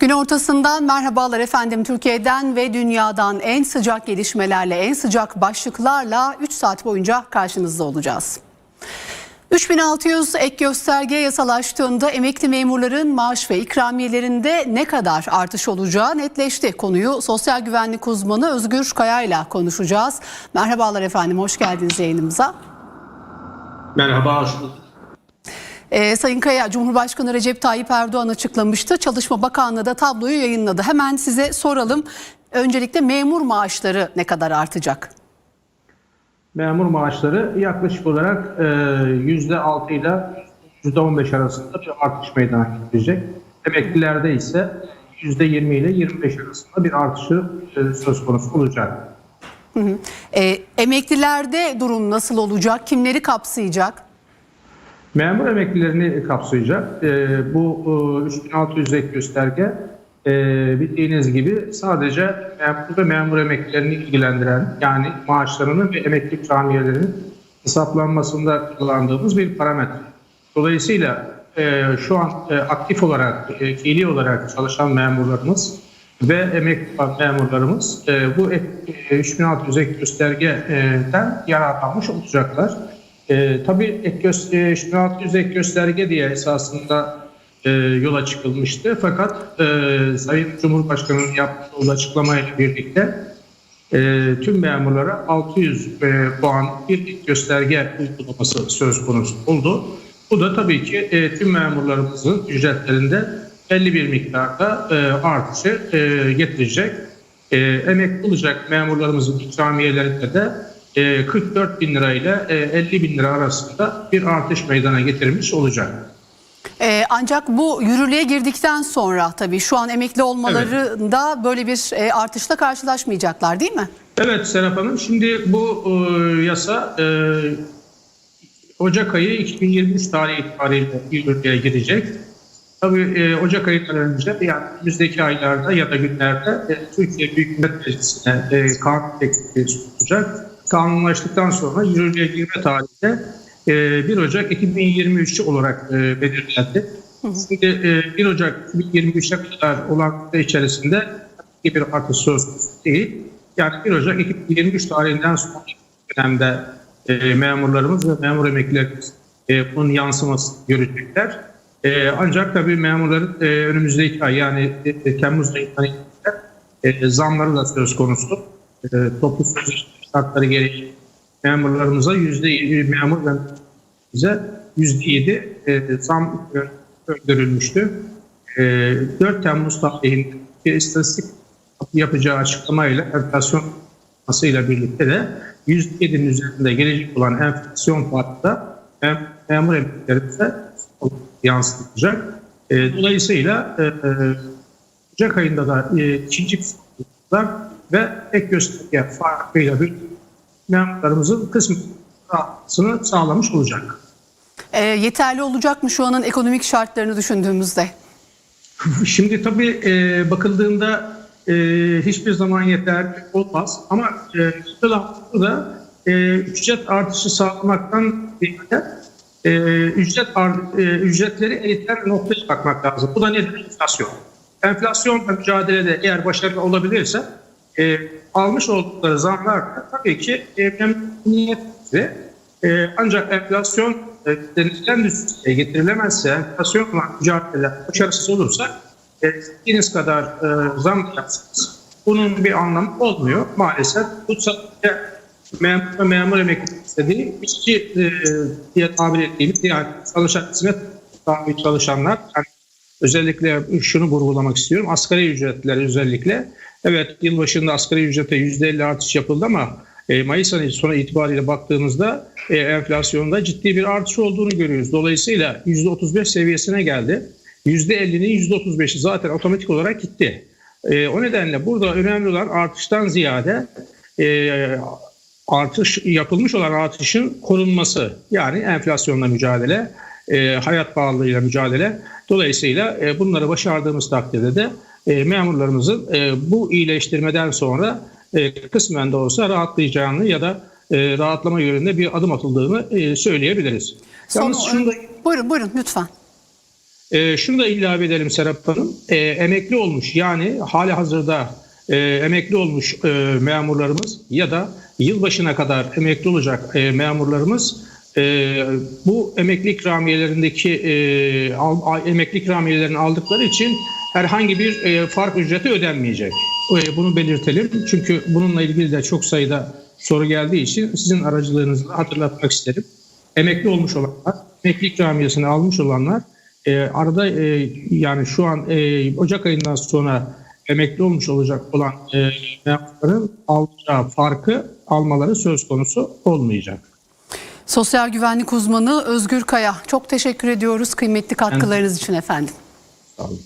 Gün ortasından merhabalar efendim Türkiye'den ve dünyadan en sıcak gelişmelerle, en sıcak başlıklarla 3 saat boyunca karşınızda olacağız. 3600 ek gösterge yasalaştığında emekli memurların maaş ve ikramiyelerinde ne kadar artış olacağı netleşti. Konuyu sosyal güvenlik uzmanı Özgür Kaya ile konuşacağız. Merhabalar efendim, hoş geldiniz yayınımıza. Merhaba, hoş bulduk. Ee, Sayın Kaya, Cumhurbaşkanı Recep Tayyip Erdoğan açıklamıştı. Çalışma Bakanlığı da tabloyu yayınladı. Hemen size soralım. Öncelikle memur maaşları ne kadar artacak? Memur maaşları yaklaşık olarak e, %6 ile %15 arasında bir artış meydana getirecek. Emeklilerde ise %20 ile 25 arasında bir artışı e, söz konusu olacak. Ee, emeklilerde durum nasıl olacak? Kimleri kapsayacak? Memur emeklilerini kapsayacak. E, bu e, 3600 ek gösterge e, bildiğiniz gibi sadece memur ve memur emeklilerini ilgilendiren yani maaşlarının ve emekli ikramiyelerinin hesaplanmasında kullandığımız bir parametre. Dolayısıyla e, şu an e, aktif olarak, e, fiili olarak çalışan memurlarımız ve emekli memurlarımız e, bu e, 3600 ek göstergeden yararlanmış olacaklar. E, tabii ek göz, e, 3600 ek gösterge diye esasında e, yola çıkılmıştı. Fakat e, Sayın Cumhurbaşkanı'nın yaptığı olduğu açıklamayla birlikte e, tüm memurlara 600 e, puan bir ek gösterge uygulaması söz konusu oldu. Bu da tabii ki e, tüm memurlarımızın ücretlerinde belli bir miktarda e, artışı e, getirecek. E, emekli olacak memurlarımızın ikramiyelerinde de 44 bin lira ile e, 50 bin lira arasında bir artış meydana getirmiş olacak. Ee, ancak bu yürürlüğe girdikten sonra tabii şu an emekli olmalarında böyle bir e, artışla karşılaşmayacaklar değil mi? Evet Serap Hanım, şimdi bu e, yasa e, Ocak ayı 2023 tarihi itibariyle yürürlüğe girecek. Tabii e, Ocak ayından önce yani önümüzdeki aylarda ya da günlerde e, Türkiye Büyük Millet Meclisi'ne e, kanun teklifi sunulacak. Kanunlaştıktan sonra yürürlüğe girme tarihi de e, 1 Ocak 2023 olarak e, belirlendi. Şimdi e, 1 Ocak 2023'e kadar olan içerisinde bir artış söz konusu değil. Yani 1 Ocak 2023 tarihinden sonraki dönemde e, memurlarımız ve memur emeklilerimiz e, bunun yansımasını görecekler. E, ancak tabii memurların e, önümüzdeki ay yani e, Temmuz ayından e, zamları da söz konusu. E, toplu sözleşme şartları gereği memurlarımıza yüzde yedi, memur ve bize yüzde yedi e, zam öngörülmüştü. E, 4 Temmuz tarihinde bir istatistik yapacağı açıklamayla enflasyon ile birlikte de %7'nin üzerinde gelecek olan enflasyon farkı da mem memur emeklilerimize yansıtılacak. E, dolayısıyla e, e, Ocak ayında da e, ikinci fırsatlar ve ek gösterge farkıyla bir memurlarımızın kısmını sağlamış olacak. Ee, yeterli olacak mı şu anın ekonomik şartlarını düşündüğümüzde? Şimdi tabii e, bakıldığında e, hiçbir zaman yeterli olmaz ama e, da e, ücret artışı sağlamaktan ziyade e, ücret art, e, ücretleri eriten noktaya bakmak lazım. Bu da nedir? Enflasyon. Enflasyonla mücadelede eğer başarılı olabilirse e, almış oldukları zamlar da tabii ki e, memnuniyetli. E, ancak enflasyon e, denilen düzeye getirilemezse, enflasyonla mücadele başarısız olursa e, istediğiniz kadar e, zam yapsanız bunun bir anlamı olmuyor. Maalesef bu sadece memur ve memur emekli istediği işçi e, diye tabir ettiğimiz yani çalışan hizmet çalışanlar yani özellikle şunu vurgulamak istiyorum. Asgari ücretler özellikle evet yılbaşında asgari ücrete %50 artış yapıldı ama e, Mayıs ayı sonu itibariyle baktığımızda e, enflasyonda ciddi bir artış olduğunu görüyoruz. Dolayısıyla %35 seviyesine geldi. %50'nin %35'i zaten otomatik olarak gitti. E, o nedenle burada önemli olan artıştan ziyade artış yapılmış olan artışın korunması yani enflasyonla mücadele, hayat pahalılığıyla mücadele. Dolayısıyla bunları başardığımız takdirde de e, memurlarımızın e, bu iyileştirmeden sonra e, kısmen de olsa rahatlayacağını ya da e, rahatlama yönünde bir adım atıldığını e, söyleyebiliriz. Son- Yalnız şunu da Buyurun buyurun lütfen. E, şunu da ilave edelim Serap Hanım. E, emekli olmuş yani hali hazırda e, emekli olmuş e, memurlarımız ya da yılbaşına kadar emekli olacak e, memurlarımız e, bu emekli ikramiyelerindeki e, al, al- emekli ikramiyelerini aldıkları için herhangi bir e, fark ücreti ödenmeyecek. E, bunu belirtelim. Çünkü bununla ilgili de çok sayıda soru geldiği için sizin aracılığınızla hatırlatmak isterim. Emekli olmuş olanlar, emekli ikramiyesini almış olanlar e, arada e, yani şu an e, Ocak ayından sonra emekli olmuş olacak olan e, memurların alacağı farkı almaları söz konusu olmayacak. Sosyal güvenlik uzmanı Özgür Kaya çok teşekkür ediyoruz kıymetli katkılarınız için efendim. Sağ olun.